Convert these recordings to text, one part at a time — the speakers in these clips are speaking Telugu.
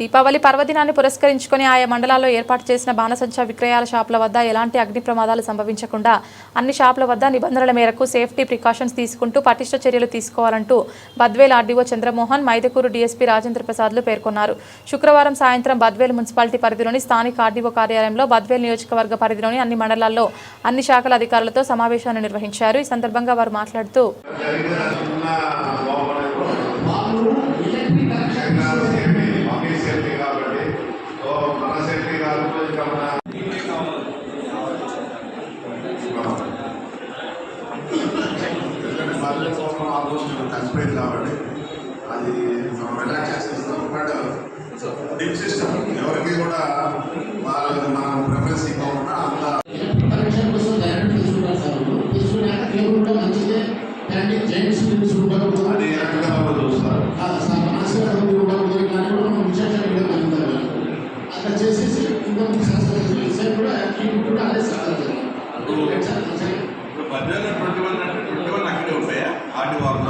దీపావళి పర్వదినాన్ని పురస్కరించుకొని ఆయా మండలాల్లో ఏర్పాటు చేసిన బాణసంచా విక్రయాల షాపుల వద్ద ఎలాంటి అగ్ని ప్రమాదాలు సంభవించకుండా అన్ని షాపుల వద్ద నిబంధనల మేరకు సేఫ్టీ ప్రికాషన్స్ తీసుకుంటూ పటిష్ట చర్యలు తీసుకోవాలంటూ బద్వేల్ ఆర్డీఓ చంద్రమోహన్ మైదకూరు డీఎస్పీ రాజేంద్ర ప్రసాద్లు పేర్కొన్నారు. శుక్రవారం సాయంత్రం బద్వేల్ మున్సిపాలిటీ పరిధిలోని స్థానిక ఆర్డీఓ కార్యాలయంలో బద్వేల్ నియోజకవర్గ పరిధిలోని అన్ని మండలాల్లో అన్ని శాఖల అధికారులతో సమావేశాన్ని నిర్వహించారు. ఈ సందర్భంగా వారు మాట్లాడుతూ కలిసిపోయింది కాబట్టి అది మనం రిలాక్స్ చేస్తాం బట్ డిప్ సిస్టమ్ ఎవరికి కూడా వాళ్ళ మనం ప్రిఫరెన్స్ ఇవ్వకుండా అంత కనెక్షన్ కోసం డైరెక్ట్ తీసుకుంటారు సార్ వాళ్ళు. తీసుకున్నాక కేబుల్ కూడా మంచిదే జెంట్స్ ఉండకూడదు అది ఎలక్ట్రికల్ వాళ్ళు సార్ మనసుగా కూడా కూడా చేసేసి ఇంకొక శాస్త్రం కూడా ఈ కూడా అదే సార్ ఇప్పుడు మధ్యాహ్నం ట్వంటీ వన్ అంటే ట్వంటీ వన్ అక్కడే ఉంటాయా ఆటి వాళ్ళు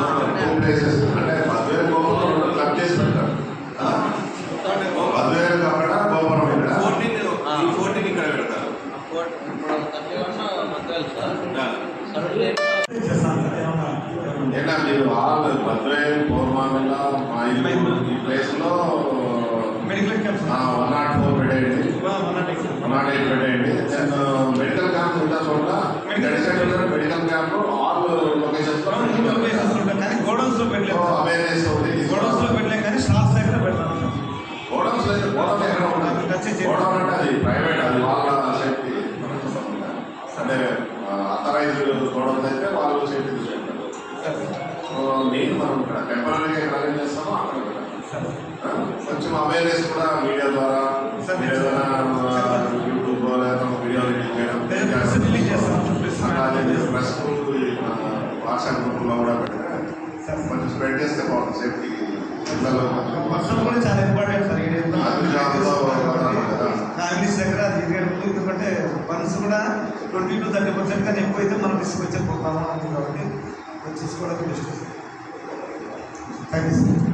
అంటే పదివేల గోపురం క్లబ్ చేసి పెడతారు పదివేలు కాకుండా గోపురం ఇక్కడ ఫోర్టీన్ ఫోర్టీన్ ఇక్కడ పెడతారు మీరు ఆల్ పదివేలు పూర్వామిల మా ఇల్లు ఈ ప్లేస్లో నాట్ పెట్టేయండి దెన్ మెడికల్ క్యాంప్ ఉన్న చోట మెడికల్ క్యాంప్ ఆల్ లొకేషన్స్ కానీ గోడౌన్స్లో పెట్టలేదు. అవేర్నెస్ గోడౌన్స్లో పెట్టలేం కానీ స్టాఫ్ దగ్గర పెడతాం గోడౌన్స్ గోడౌన్ ఎక్కడ ఉంటుంది గోడౌన్ అంటే అది ప్రైవేట్ చేస్తే బాగుంటుంది. సేఫ్టీ వర్షం కూడా చాలా ఇంపార్టెంట్ సార్. ఫ్యామిలీస్ దగ్గర ఇరవై ఎందుకంటే వన్స్ కూడా ట్వంటీ టు థర్టీ పర్సెంట్ కానీ ఎక్కువ అయితే మనం రిస్క్ వచ్చే పోతాము అది కాబట్టి అది చూసుకోవడం బెస్ట్ థ్యాంక్ యూ సార్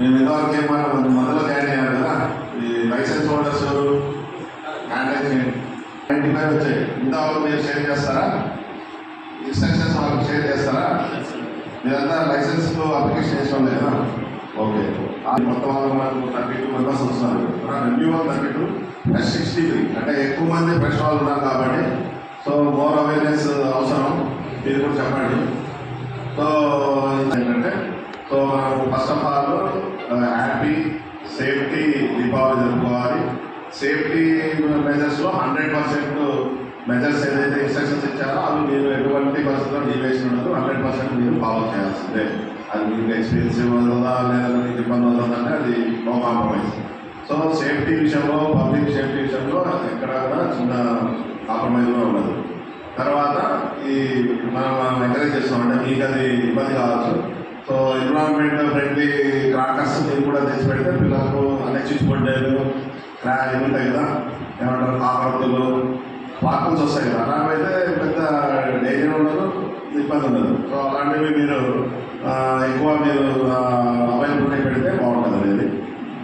మేము ఇంతవరకు ఏమన్నా కొంచెం మొదలు జాయిన్ అయ్యారు కదా. ఈ లైసెన్స్ హోల్డర్స్ చేయండి. నైంటీ ఫైవ్ వచ్చాయి. ఇంతవరకు మీరు షేర్ చేస్తారా? ఇన్స్ట్రక్షన్స్ వాళ్ళకి షేర్ చేస్తారా? మీరంతా లైసెన్స్ అప్లికేషన్ చేసిన లేదా ఓకే. మొత్తం వాళ్ళు మనకు థర్టీ టూ మెంబర్స్ వస్తున్నారు. Renew thirty two plus sixty three అంటే ఎక్కువ మంది ఫ్రెష్ వాళ్ళు ఉన్నారు కాబట్టి సో మోర్ అవేర్నెస్ అవసరం. మీరు కూడా చెప్పండి. సో ఏంటంటే సో మనం first of all happy safety Deepavali జరుపుకోవాలి. సేఫ్టీ మెజర్స్లో హండ్రెడ్ పర్సెంట్ మెజర్స్ ఏదైతే ఇన్స్ట్రక్షన్స్ ఇచ్చారో అవి మీరు ఎటువంటి పరిస్థితుల్లో డీవియేషన్ ఉండదు. హండ్రెడ్ పర్సెంట్ మీరు ఫాలో చేయాల్సిందే. అది మీకు ఎక్స్పీరియన్స్ అవుతుందా లేదా మీకు ఇబ్బంది అవుతుందంటే అది నో కాంప్రమైజ్ సో సేఫ్టీ విషయంలో పబ్లిక్ సేఫ్టీ విషయంలో ఎక్కడ కూడా చిన్న కాంప్రమైజ్ కూడా ఉండదు. తర్వాత ఈ మనం మనం ఎంకరేజ్ చేస్తామంటే మీకు అది ఇబ్బంది కావచ్చు. సో ఎన్విరాన్మెంట్ ఫ్రెండ్లీ క్రాకర్స్ మీరు కూడా తెచ్చి పెడితే పిల్లలకు అన్ఎక్సిస్ బర్త్డేలు క్రా ఉంటాయి కదా ఏమంటారు? కాకరతులు పార్కుల్స్ వస్తాయి కదా. నాకైతే పెద్ద డేంజర్ ఉండదు ఇబ్బంది ఉండదు. సో అలాంటివి మీరు ఎక్కువ మీరు అవైలబిలిటీ పెడితే బాగుంటుంది అనేది.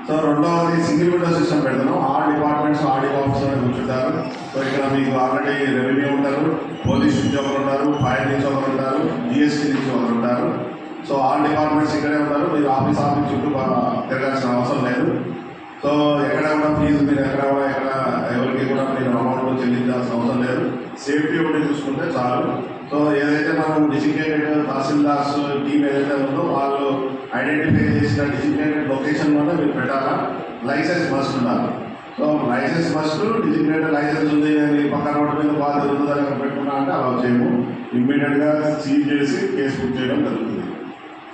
సో రెండవది సింగిల్ విండో సిస్టమ్ పెడుతున్నాం ఆ డిపార్ట్మెంట్స్ ఆడి ఆఫీసర్ కూర్చుంటారు. సో ఇక్కడ మీకు ఆల్రెడీ రెవెన్యూ ఉంటారు. పోలీస్ ఉద్యోగులు ఉంటారు ఫైర్ నుంచి ఒకరు ఉంటారు జిఎస్టీ నుంచి ఒకరు ఉంటారు. సో ఆ డిపార్ట్మెంట్స్ ఇక్కడే ఉంటారు. మీరు ఆఫీస్ ఆఫీస్ చుట్టూ తిరగాల్సిన అవసరం లేదు. సో ఎక్కడ కూడా ఫీజు మీరు ఎక్కడ కూడా ఎక్కడ ఎవరికి కూడా మీరు అమౌంట్ చెల్లించాల్సిన అవసరం లేదు. సేఫ్టీ ఒకటి చూసుకుంటే చాలు. సో ఏదైతే మనం డిసిగ్నేటెడ్ తహసీల్దార్స్ టీమ్ ఏదైతే ఉందో వాళ్ళు ఐడెంటిఫై చేసిన డిసిగ్నేటెడ్ లొకేషన్లోనే మీరు పెట్టాలా? లైసెన్స్ మస్ట్ ఉండాలి. So license must designated license ఉంది అని పక్కన రోడ్డు మీద బాధ జరుగుతుంది పెట్టుకున్నా అంటే అలా చేయము. ఇమ్మీడియట్గా సీజ్ చేసి కేసు బుక్ చేయడం జరుగుతుంది.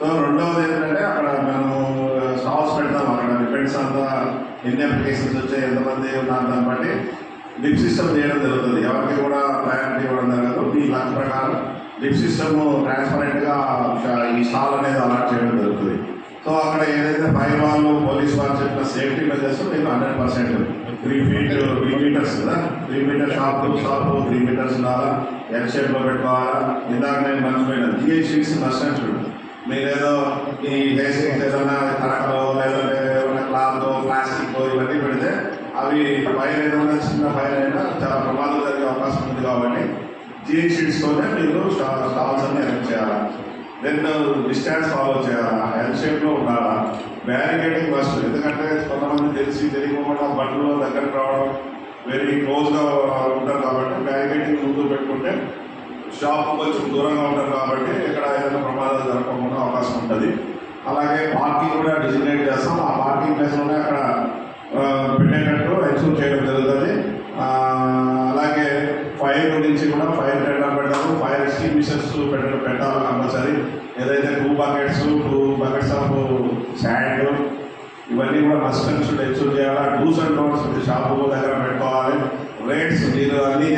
సో రెండవది ఏంటంటే అక్కడ మేము uh, స్టాల్స్ పెడతాం అక్కడ. డిపెండ్స్ అంతా ఎన్ని అప్లికేషన్స్ వచ్చాయి ఎంతమంది ఉన్నారు దాన్ని బట్టి. లిప్ సిస్టమ్ చేయడం జరుగుతుంది. ఎవరికి కూడా ప్రయారిటీ ఇవ్వడం జరగదు. మీ లక్ష ప్రకారం లిప్ సిస్టమ్ ట్రాన్స్పరెంట్గా ఈ స్టాల్ అనేది అలాట్ చేయడం జరుగుతుంది. సో అక్కడ ఏదైతే ఫైర్ వాళ్ళు పోలీస్ వాళ్ళు చెప్పిన సేఫ్టీ మెజర్స్ మీకు hundred percent three feet three metres కదా? Three metre shop shop three metres ఉండాలా ఎల్ షేప్లో పెట్టుకోవాలా? ఇందాక నేను మర్చిపోయినా. జిహెచ్సి మస్ట్ అండ్ మీరేదో ఈ అవి ఫైర్ అయినా చిన్న ఫైర్ అయినా చాలా ప్రమాదం జరిగే అవకాశం ఉంది కాబట్టి జీన్ షీట్స్తోనే మీరు స్టాల్స్ అన్ని అరేంజ్ చేయాలా? దెన్ డిస్టాన్స్ ఫాలో చేయాలా? ఎల్ షేప్లో ఉండాలా? బ్యారికేడింగ్ ఫస్ట్ ఎందుకంటే కొంతమంది తెలిసి తెలియకుండా బండ్లు దగ్గరకు రావడం వెరీ క్లోజ్గా ఉంటారు కాబట్టి బ్యారికేడింగ్ ముందు పెట్టుకుంటే షాప్ కొంచెం దూరంగా ఉంటారు కాబట్టి ఎక్కడ ఏదైనా ప్రమాదాలు జరగకుండా అవకాశం ఉంటుంది. అలాగే పార్కింగ్ కూడా డిజిగ్నేట్ చేస్తాం. ఆ పార్కింగ్ ప్లేస్లోనే అక్కడ పెట్టేటట్టు ఎన్షూర్ చేయడం జరుగుతుంది. అలాగే ఫైర్ గురించి కూడా ఫైర్ టెండర్ పెడతాము ఫైర్ ఎక్స్టింగ్విషర్స్ పెట్ట పెట్టాలి కంపల్సరీ. ఏదైతే two buckets two buckets of sand ఇవన్నీ కూడా మస్ట్ అండ్ చేయాలి? డూస్ అండ్ డోన్స్ షాపు దగ్గర పెట్టుకోవాలి. రేట్స్ మీరు అన్నీ